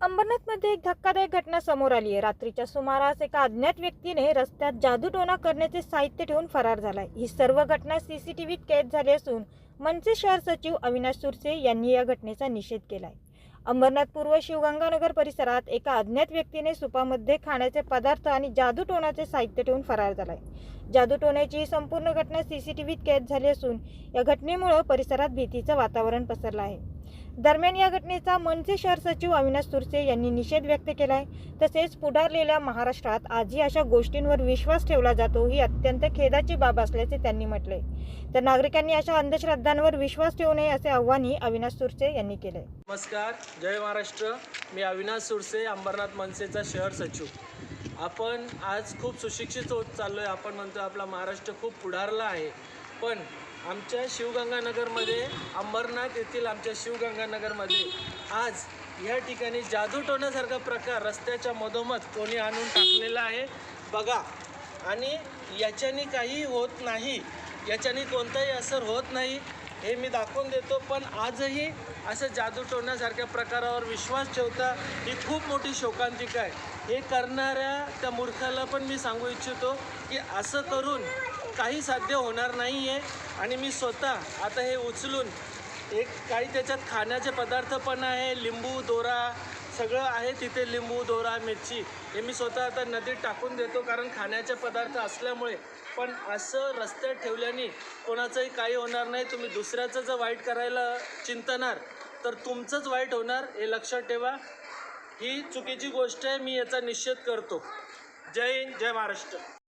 अंबरनाथमध्ये एक धक्कादायक घटना समोर आली आहे. रात्रीच्या सुमारास एका अज्ञात व्यक्तीने रस्त्यात जादूटोणा करण्याचे साहित्य ठेवून फरार झालाय ही सर्व घटना सीसीटीव्हीत कैद झाली असून मनसे शहर सचिव अविनाश सुरसे यांनी या घटनेचा निषेध केलाय. अंबरनाथ पूर्व शिवगंगानगर परिसरात एका अज्ञात व्यक्तीने सुपामध्ये खाण्याचे पदार्थ आणि जादूटोणाचे साहित्य ठेवून फरार झालाय. जादूटोण्याची ही संपूर्ण घटना सीसीटीव्हीत कैद झाली असून या घटनेमुळे परिसरात भीतीचं वातावरण पसरलं आहे. दरम्यान या घटनेचा मनसे शहर सचिव अविनाश तुरसे यांनी निषेध व्यक्त केलाय. तसेच पुढारलेल्या महाराष्ट्रात आजही अशा गोष्टींवर विश्वास ठेवला जातो ही अत्यंत खेदाची बाब असल्याचे त्यांनी म्हटले तर नागरिकांनी अशा अंधश्रद्धांवर विश्वास ठेवू नये असे आव्हानही अविनाश तुरसे यांनी केले नमस्कार जय महाराष्ट्र. मी अविनाश तुरसे अंबरनाथ मनसेचा शहर सचिव. आपण आज खूप सुशिक्षित होत चाललो आहे आपण म्हणतो आपला महाराष्ट्र खूप पुढारला आहे. पण आमच्या शिवगंगानगरमध्ये अंबरनाथ येथील आमच्या शिवगंगानगरमध्ये आज या ठिकाणी जादू टोण्यासारखा प्रकार रस्त्याच्या मधोमध कोणी आणून टाकलेला आहे. बघा आणि याच्याने काही होत नाही. याच्याने कोणताही असर होत नाही. हे मी दाखवून देतो पण आजही असं जादू टोण्यासारख्या प्रकारावर विश्वास ठेवता ही खूप मोठी शोकांतिका आहे. हे करणाऱ्या त्या मूर्खाला पण मी सांगू इच्छितो की असं करून काही साध्य होणार नाही आहे आणि मी स्वतः आता हे उचलून एक काही त्याच्यात खाण्याचे पदार्थ पण आहे लिंबू दोरा सगळं आहे तिथे लिंबू दोरा मिरची हे मी स्वतः आता नदीत टाकून देतो कारण खाण्याचे पदार्थ असल्यामुळे. पण असं रस्त्यात ठेवल्याने कोणाचंही काही होणार नाही. तुम्ही दुसऱ्याचं जर वाईट करायला चिंतणार तर तुमचंच वाईट होणार हे लक्षात ठेवा. ही चुकीची गोष्ट आहे मी याचा निषेध करतो. जय हिंद जय महाराष्ट्र.